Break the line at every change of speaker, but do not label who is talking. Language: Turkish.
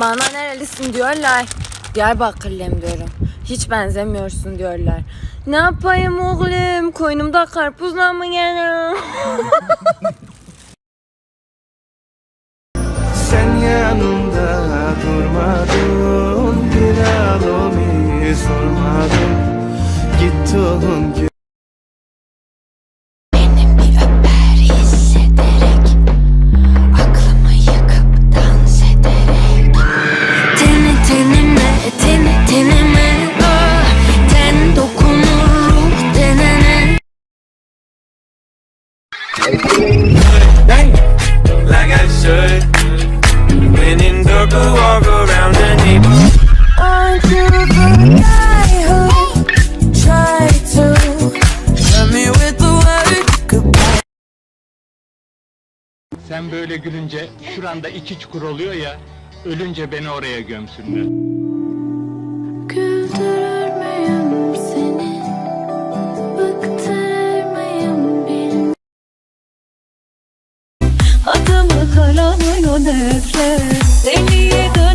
Bana nerelisin diyorlar. Diyarbakırlıyım diyorum. Hiç benzemiyorsun diyorlar. Ne yapayım oğlum? Koynumda karpuzla mı geliyor?
Sen yanımda durmadın Bir halımı sormadın Gittin ki
Sen böyle gülünce şuranda iki çukur oluyor ya, ölünce beni oraya gömsünler.
nefret Deliye dön.